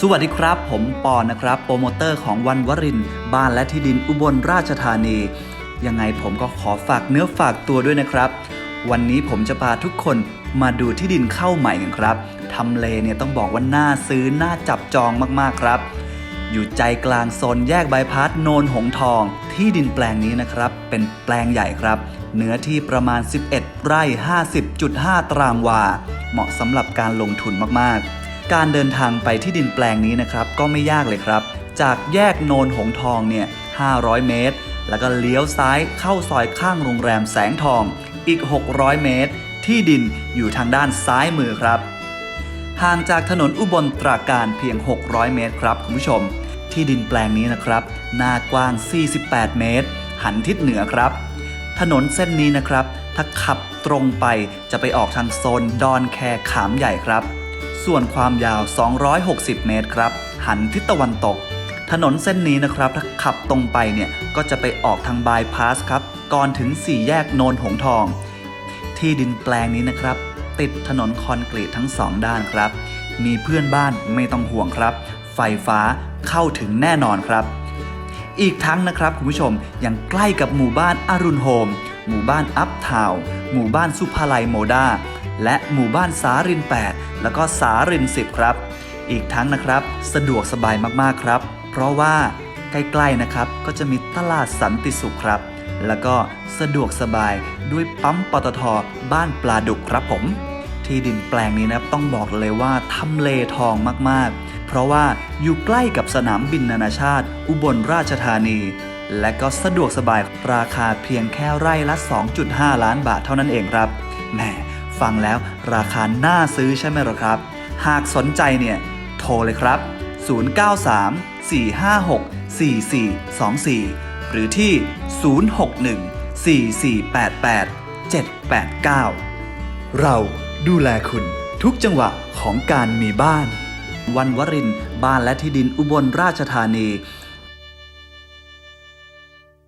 สวัสดีครับ ผมปอนะครับ โปรโมเตอร์ของวันวรินบ้านและที่ดินอุบลราชธานี ยังไงผมก็ขอฝากเนื้อฝากตัวด้วยนะครับ วันนี้ผมจะพาทุกคนมาดูที่ดินเข้าใหม่กันครับทำเลเนี่ยต้องบอกว่าน่าซื้อน่าจับจองมากๆครับ อยู่ใจกลางโซนแยกบายพาสโนนหงทอง ที่ดินแปลงนี้นะครับ เป็นแปลงใหญ่ครับ เนื้อที่ประมาณ 11 ไร่ 50.5 ตารางวา เหมาะสำหรับการลงทุนมากๆ การเดินทางไปที่ดินแปลงนี้นะครับก็ไม่ยากเลยครับ จากแยกโนนหงทองเนี่ย 500 เมตร แล้วก็เลี้ยวซ้ายเข้าซอยข้างโรงแรมแสงทองอีก 600 เมตร ที่ดินอยู่ทางด้านซ้ายมือครับ ห่างจากถนนอุบลตราการเพียง 600 เมตรครับคุณผู้ชม ที่ดินแปลงนี้นะครับ หน้ากว้าง 48 เมตร หันทิศเหนือครับ ถนนเส้นนี้นะครับ ถ้าขับตรงไปจะไปออกทางโซนดอนแคขามใหญ่ครับ ส่วนความยาว 260 เมตรครับ หันทิศตะวันตก ถนนเส้นนี้นะครับ ถ้าขับตรงไปเนี่ย ก็จะไปออกทางบายพาสครับ ก่อนถึงสี่แยกโนนหงทอง ที่ดินแปลงนี้นะครับ ติดถนนคอนกรีตทั้งสองด้านครับ มีเพื่อนบ้านไม่ต้องห่วงครับ ไฟฟ้าเข้าถึงแน่นอนครับ อีกทั้งนะครับคุณผู้ชมยังใกล้กับหมู่บ้านอรุณโฮม หมู่บ้านอัพทาวหมู่บ้านสุภาลัยโมดา และหมู่บ้านสาริน 8 แล้วก็สาริน 10 ครับ อีกทั้งนะครับ สะดวกสบายมากๆครับ เพราะว่าใกล้ๆนะครับก็จะมีตลาดสันติสุขครับ แล้วก็สะดวกสบายด้วยปั๊มปตทบ้านปลาดุกครับผม ที่ดินแปลงนี้นะครับต้องบอกเลยว่าทำเลทองมากๆ เพราะว่าอยู่ใกล้กับสนามบินนานาชาติ อุบลราชธานี และก็สะดวกสบายราคาเพียงแค่ไร่ละ 2.5 ล้านบาทเท่านั้นเองครับแหม ฟังแล้ว ราคาน่าซื้อใช่ไหมล่ะครับ หากสนใจเนี่ย โทรเลยครับ 093 456 4424 หรือที่ 061 4488 789 เราดูแลคุณทุกจังหวะของการมีบ้าน วันวรินทรบ้านและที่ดินอุบลราชธานี